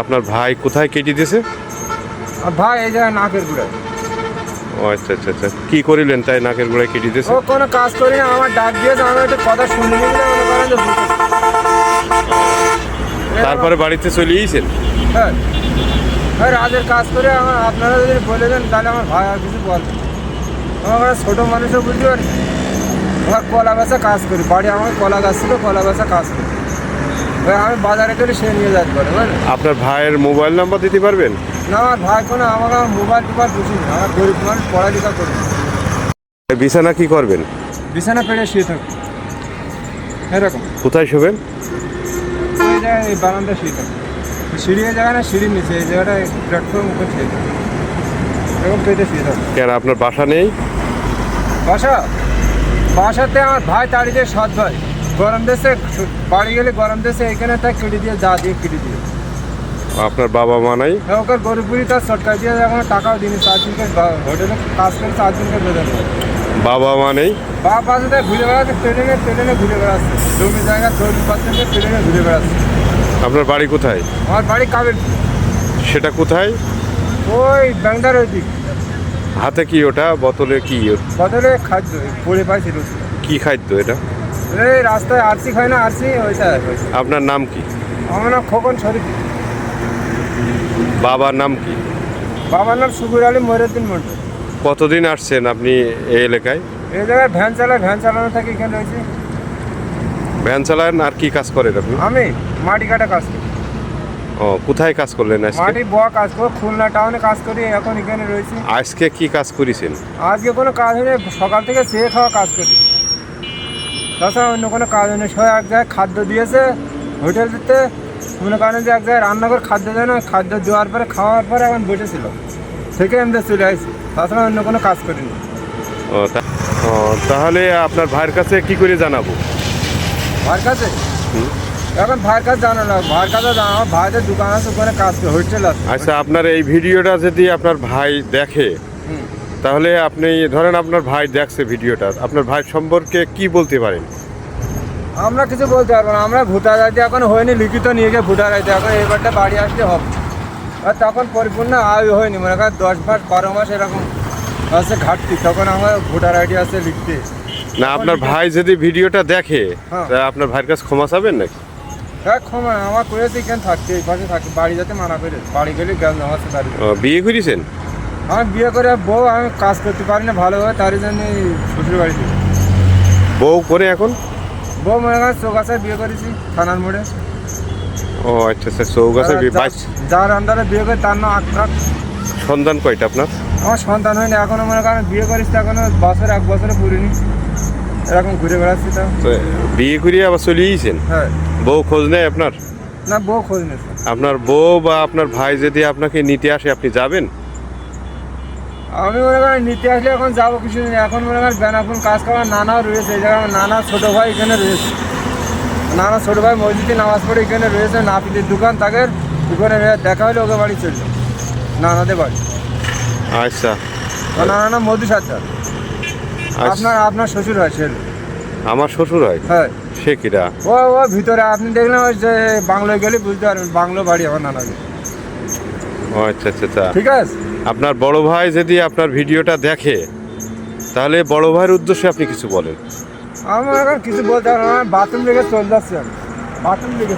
আপনার ভাই কোথায় কেটে দিয়েছে? ভাই এই জায়গায় নাকের গুড়ায়। ও আচ্ছা আচ্ছা আচ্ছা। কি করিলেন তাই নাকের গোড়ায় কেটে দিয়েছে? ও কোনো কাজ করি না আমার ডাক দিয়েছে আমি একটু কথা শুনে নিলে মনে করেন যে তারপরে বাড়িতে চলে গিয়েছেন? হ্যাঁ। হ্যাঁ রাজের কাজ করে আমার আপনারা যদি বলে দেন তাহলে আমার ভাই আর কিছু বলবে আমার ছোটো মানুষও বুঝতে পারি আমার কলা গাছে কাজ করি বাড়ি আমার কলা গাছ ছিল কলা গাছে কাজ করি। আমি বাজারে গেলে সে নিয়ে যেতে পারে আপনার ভাইয়ের মোবাইল নাম্বার দিতে পারবেন? না আমার ভাই কোনো আমার মোবাইল টোবাইল বুঝি না। আমার গরিব মানুষ পড়ালেখা করি। বিছানা কি করবেন? বিছানা পেড়ে শুয়ে থাকি। এরকম। কোথায় শোবেন? এই বারান্দা শুয়ে থাকি। সিঁড়ি এই জায়গা না সিঁড়ির নিচে এই জায়গাটা প্ল্যাটফর্ম উপরে শুয়ে থাকি। এরকম পেটে শুয়ে থাকি। কেন আপনার বাসা নেই? বাসা? বাসাতে আমার ভাই তাড়িয়ে সৎ ভাই। গরম দেশে বাড়ি গেলে গরম দেশে এখানে তাই কেটে দিয়ে যা দিয়ে কেটে দিয়ে। আপনার বাবা মা নাই? হ্যাঁ, ওকে গরিবপুরি তার সরকার দিয়ে এখন টাকাও দিনি চার দিনকে হোটেলে কাজ করে চার দিনকে বেতন বাবা মা নেই? বাপ পাশে তাই ঘুরে বেড়াচ্ছে ট্রেনে ট্রেনে ঘুরে বেড়াচ্ছে। জমি জায়গা তৈরি পাচ্ছে ট্রেনে ঘুরে বেড়াচ্ছে। আপনার বাড়ি কোথায়? আমার বাড়ি কাবের। সেটা কোথায়? ওই ব্যাংদার ওই দিক। হাতে কি ওটা? বোতলে কি? বদলে খাদ্য পড়ে পাইছিল কি খাদ্য এটা? এই রাস্তায় আরসি খায় না আরসি? ওইটা আপনার নাম কি? আমার নাম খোকন শরীফ। বাবার নাম কি? বাবার নাম সুগুর আলী মহিউদ্দিন মন্ডল কতদিন আসছেন আপনি এই এলাকায়? এই জায়গায় ভ্যান চালায় ভ্যান চালানো থাকি এখানে রয়েছে। ভ্যান চালান আর কি কাজ করেন আপনি? আমি মাটি কাটা কাজ করি। ও কোথায় কাজ করলেন আজকে? মাটি বয়া কাজ করি খুলনা টাউনে কাজ করি এখন এখানে রয়েছি। আজকে কি কাজ করেছেন? আজকে কোনো কাজ হয়নি সকাল থেকে চেয়ে খাওয়া কাজ করি। তাছাড়া অন্য কোনো কাজ সবাই এক জায়গায় খাদ্য দিয়েছে হোটেল দিতে। মনে করেন যে এক জায়গায় রান্না করে খাদ্য দেয় না খাদ্য দেওয়ার পরে খাওয়ার পরে এখন বসেছিল। থেকে এমনি চলে আসছি তাছাড়া অন্য কোনো কাজ করিনি। ও তাহলে আপনার ভাইয়ের কাছে কি করে জানাব? ভাইয়ের কাছে? এখন ভাইয়ের কাছে জানো না ভাইয়ের কাছে জানো ভাইদের দোকান আছে ওখানে কাজ হোটেল আছে। আচ্ছা আপনার এই ভিডিওটা যদি আপনার ভাই দেখে। তাহলে আপনি ধরেন আপনার ভাই দেখছে ভিডিওটা আপনার ভাই সম্পর্কে কি বলতে পারেন? আমরা কিছু বলতে পারব না আমরা ভোটার আইডি এখন হয়নি লিখিত নিয়ে গিয়ে ভোটার আইডি এখন এবারটা বাড়ি আসলে হবে। আর তখন পরিপূর্ণ আয় হয়নি মনে করেন দশ মাস বারো মাস এরকম আছে ঘাটতি তখন আমার ভোটার আইডি আছে লিখতে। না আপনার ভাই যদি ভিডিওটা দেখে হ্যাঁ। তা আপনার ভাইয়ের কাছে ক্ষমা চাবেন নাকি? দেখ ক্ষমা আমার করেছে এখানে থাকতে এই পাশে থাকতে বাড়ি যাতে মানা করে বাড়ি গেলে গ্যাস নামাতে পারি ও, বিয়ে করেছেন? আমি বিয়ে করে বউ আমি কাজ করতে পারি না ভালোভাবে তার জন্য শ্বশুর বাড়ি দিই বউ করে এখন? বউ মনে করেন চৌকাছায় বিয়ে করেছি থানার মোড়ে। ও আচ্ছা আচ্ছা চৌগাছে যার- আন্ডারে বিয়ে করে তার নাম আক্রাম সন্তান কয়টা আপনার? আমার সন্তান হয়নি এখনও মনে করেন বিয়ে করিস এখনও বছর এক বছরে পুরিনি। এরকম ঘুরে বেড়াচ্ছি তো। তো বিয়ে করিয়ে আবার চলে গিয়েছেন? হ্যাঁ। বউ খোঁজ নেয় আপনার? না বউ খোঁজ নেই আপনার বউ বা আপনার ভাই যদি আপনাকে নিতে আসে আপনি যাবেন? আমি মনে করেন নিতে আসলে এখন যাব কিছু দিন এখন মনে করেন বেনাপুন কাজ করার নানাও রয়েছে। এই জায়গায় নানা ছোটো ভাই এখানে রয়েছে। নানা ছোটো ভাই মসজিদে নামাজ পড়ে এখানে রয়েছে। নাপিতের দোকান তাকে ওখানে দেখা হলে ওকে বাড়ি চলল নানাদের বাড়ি। আচ্ছা। ও নানা নাম মধু সর্দার আচ্ছা। আপনার আপনার শ্বশুর হয় সে। আমার শ্বশুর হয়? হ্যাঁ। সে কিরা? ও ও ভিতরে আপনি দেখলেন ওই যে বাংলোয় গেলে বুঝতে পারবেন বাংলো বাড়ি আমার নানাদের। আচ্ছা আচ্ছা আচ্ছা। ঠিক আছে। আপনার বড় ভাই যদি আপনার ভিডিওটা দেখে তাহলে বড় ভাইয়ের উদ্দেশ্যে আপনি কিছু বলেন। আমার কিছু বলতে বাথরুম লেগে চলে যাচ্ছি। বাথরুম লেগে